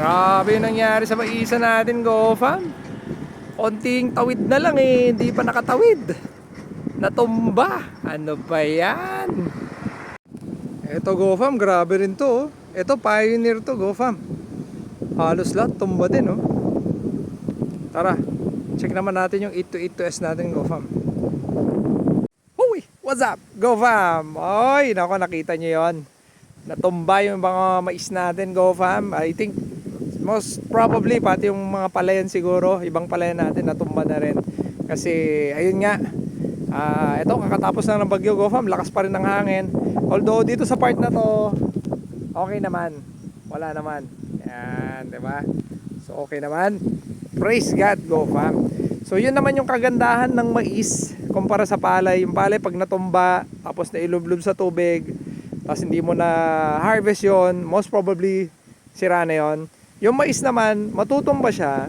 Grabe yung nangyari sa maisa natin, Go Fam. Konting tawid na lang eh, hindi pa nakatawid. Natumba. Ano ba yan? Ito, Go Fam, grabe rin to. oh. Ito, pioneer to, Go Fam. Halos lahat, tumba din, oh. Tara, check naman natin yung 8282S natin, Go Fam. Huy! What's up? Go Fam! Oy, nako nakita nyo yon. Natumba yung mga mais natin, Go Fam. I think most probably pati yung mga palayan siguro, ibang palayan natin natumba na rin. Kasi ayun nga, ah ito kakatapos lang ng bagyo, Go Fam. Lakas pa rin ng hangin. Although dito sa part na to, okay naman. Wala naman. Yan, 'di ba? So okay naman. Praise God, Go Fam. So yun naman yung kagandahan ng mais kumpara sa palay. Yung palay pag natumba, tapos nailublob sa tubig, tapos hindi mo na harvest yon most probably sira na yon Yung mais naman, matutumba siya,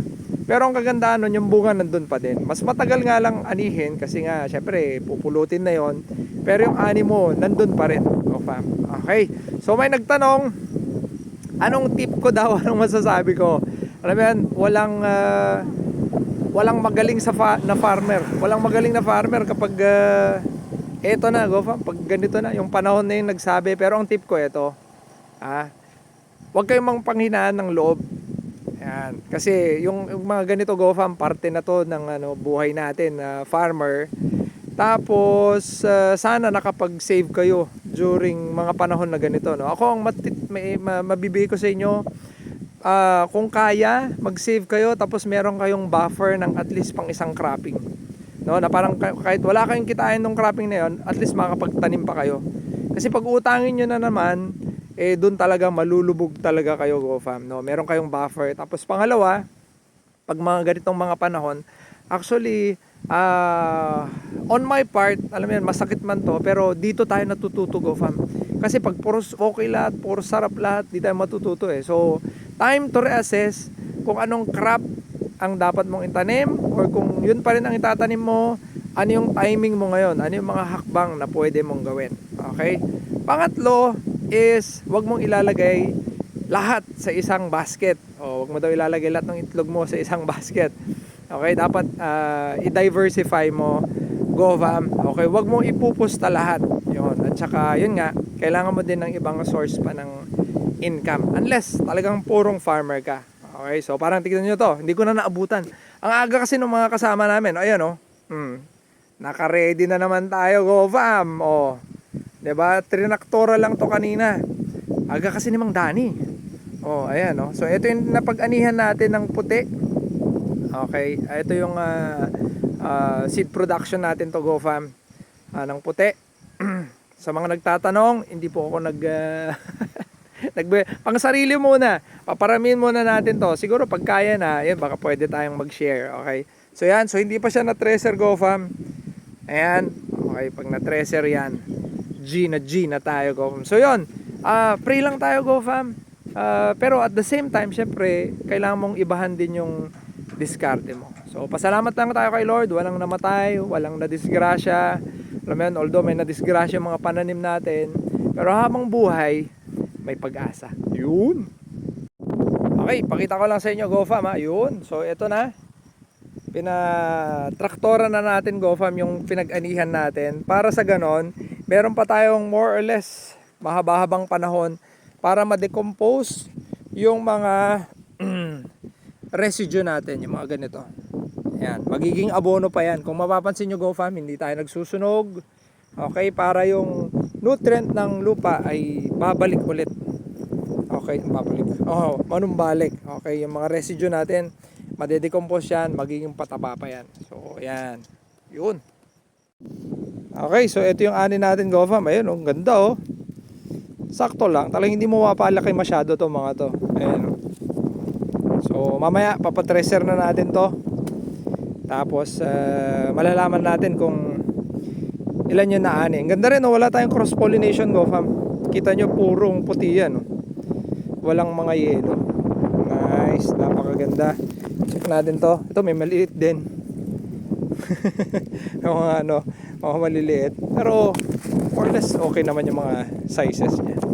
pero ang kagandahan nun, yung bunga nandun pa din. Mas matagal nga lang anihin kasi nga, syempre, pupulutin na yon Pero yung ani mo, nandun pa rin. Go fam. Okay. So may nagtanong, anong tip ko daw? Anong masasabi ko? Alam mo yan, walang ah, walang magaling sa fa- na farmer. Walang magaling na farmer kapag ah, eto na, go fam, pag ganito na, yung panahon na yung nagsabi. Pero ang tip ko ito, ah, huwag kayong mang panghinaan ng loob. Yan. Kasi yung, yung mga ganito go fam, parte na to ng ano, buhay natin na farmer. Tapos ah, sana nakapag-save kayo during mga panahon na ganito, no. Ako ang matit, may, ma, mabibigay ko sa inyo ah, kung kaya, mag-save kayo tapos meron kayong buffer ng at least pang isang cropping. No, na parang kah- kahit wala kayong kitain ng cropping na yon, at least makakapagtanim pa kayo. Kasi pag utangin nyo na naman, eh doon talaga malulubog talaga kayo go fam, no. Meron kayong buffer. Tapos pangalawa, pag mga ganitong mga panahon, actually ah on my part, alam mo yan, masakit man to, pero dito tayo natututo go fam. Kasi pag puro okay lahat, puro sarap lahat, di tayo matututo eh. So, time to reassess kung anong crop ang dapat mong itanim or kung yun pa rin ang itatanim mo, ano yung timing mo ngayon, ano yung mga hakbang na pwede mong gawin. Okay? Pangatlo is, wag mong ilalagay lahat sa isang basket. O, wag mo daw ilalagay lahat ng itlog mo sa isang basket. Okay, dapat ah, i-diversify mo. Go fam. Okay, wag mong ipupusta lahat. Yun. At saka, yun nga, kailangan mo din ng ibang source pa ng income. Unless talagang purong farmer ka. Okay, so parang tignan nyo to. Hindi ko na naabutan. Ang aga kasi ng mga kasama namin. Ayan oh. Hmm. Naka-ready na naman tayo. Go fam. Oh. 'Di ba? Trinaktora lang to kanina. Aga kasi ni Mang Dani. Oh, ayan oh. So ito yung napag-anihan natin ng puti. Okay, ah, ito yung ah, ah, seed production natin to Go Fam. Ah, ng puti. Sa mga nagtatanong, hindi po ako nag ah, nagbe pang sarili muna. Paparamin muna natin to. Siguro pag kaya na, yun baka pwede tayong mag-share, okay? So yan, so hindi pa siya na tracer Go Fam. Ayan. Okay, pag na tracer yan, G na G na tayo Go Fam. So yun, ah pray lang tayo Go Fam. Ah, pero at the same time, syempre, kailangan mong ibahan din yung diskarte mo. So, pasalamat lang tayo kay Lord. Walang namatay, walang nadisgrasya. Alam mo yun, although may nadisgrasya mga pananim natin. Pero habang buhay, may pag-asa. Yun. Okay, pakita ko lang sa inyo, GoFam ha. Yun. So, ito na. Pinatraktora na natin, GoFam, yung pinag-anihan natin. Para sa ganon, meron pa tayong more or less mahaba-habang panahon para ma-decompose yung mga residue natin, yung mga ganito. Ayan, magiging abono pa yan. Kung mapapansin nyo GoFam, hindi tayo nagsusunog. Okay, para yung nutrient ng lupa ay babalik ulit. Okay, babalik. Oh, manumbalik. Okay, yung mga residue natin, madedecompose yan, magiging pataba pa yan. So, ayan. Yun. Okay, so ito yung ani natin GoFam. Ayun, oh, ganda oh. Sakto lang. Talagang hindi mo mapalaki masyado to mga to. Ayan oh. So, mamaya papatracer na natin to. Tapos, ah, malalaman natin kung ilan yung naani. Ang ganda rin, oh, wala tayong cross-pollination, go fam. Kita nyo, purong puti yan. Oh. Walang mga yelo. Nice, napakaganda. Check natin to. Ito, may maliit din. yung mga ano, mga maliliit. Pero, more or less, okay naman yung mga sizes niya.